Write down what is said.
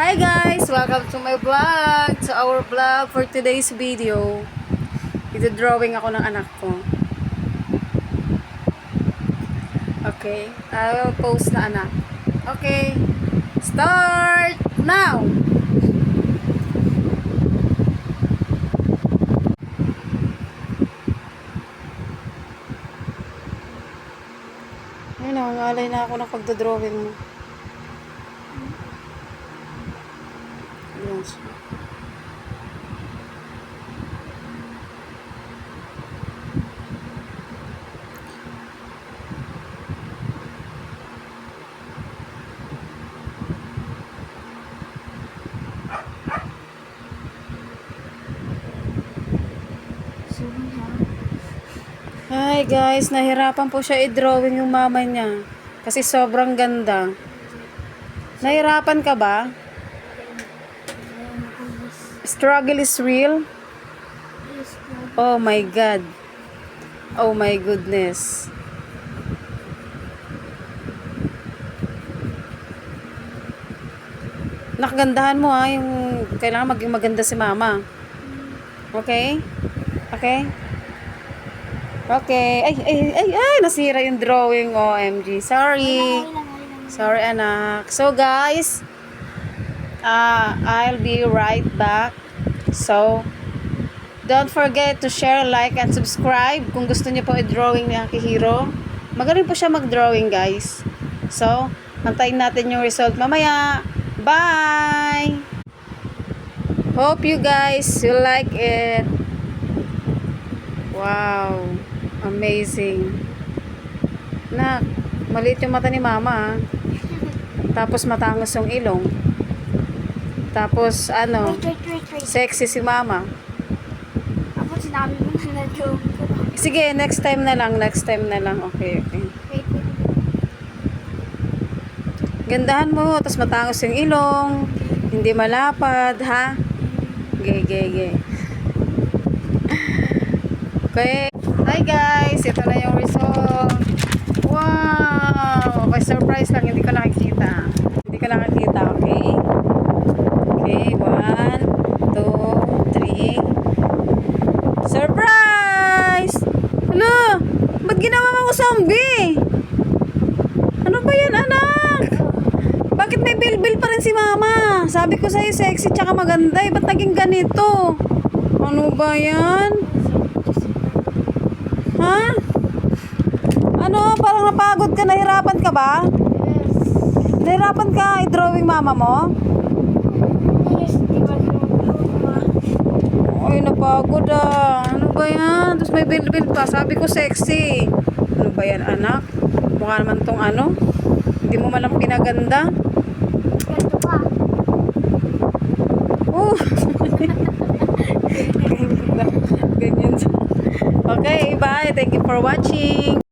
Hi guys! Welcome to my vlog! To our vlog for today's video. Ito-drawing ako ng anak ko. Okay. I will post na anak. Okay. Start now! Ayun, nangangalay na ako ng pagdodrawing mo. Siya. Hi guys, nahirapan po siya i-drawing yung mama niya. Kasi sobrang ganda. Nahirapan ka ba? Struggle is real? Oh my God. Oh my goodness. Nakagandahan mo ha, yung kailangan maging maganda si mama. Okay? Okay? Okay. Ay, ay, ay, ay, nasira yung drawing. OMG. Sorry. Sorry, anak. So, guys, uh, I'll be right back. So, don't forget to share, like, and subscribe kung gusto niyo po i-drawing ni Akihiro. Magaling po siya mag-drawing, guys. So, antayin natin yung result mamaya. Bye! Hope you guys will like it. Wow. Amazing. Nak, maliit yung mata ni mama. ah. Tapos matangos yung ilong. Tapos ano, Wait, wait, wait, wait. sexy si mama. Ako sinabi mo na na-joke. Sige, next time na lang, next time na lang. Okay, okay. Wait, wait. Gandahan mo, tapos matangos yung ilong. Hindi malapad, ha? Gay, gay, gay. Okay. Hi guys, ito na yung result. Wow! Okay, surprise lang, hindi ko nakikita. Hindi ko nakikita, okay? Okay, one, two, three. Surprise! Hala! Ba't ginawa zombie? Ano ba yan, anak? Bakit may bilbil pa rin si mama? Sabi ko sa'yo, sexy tsaka maganda eh. Ba't naging ganito? Ano ba yan? Ha? Ano? Parang napagod ka, nahirapan ka ba? Yes. Nahirapan ka i-drawing mama mo? Yes, di ba Ay, napagod ah. Ano ba yan? Tapos may bilbil pa. Sabi ko sexy. Ano ba yan, anak? Mukha naman tong ano? Hindi mo malang pinaganda. Ganito pa. Oh. Ganyan. Okay, bye. Thank you for watching.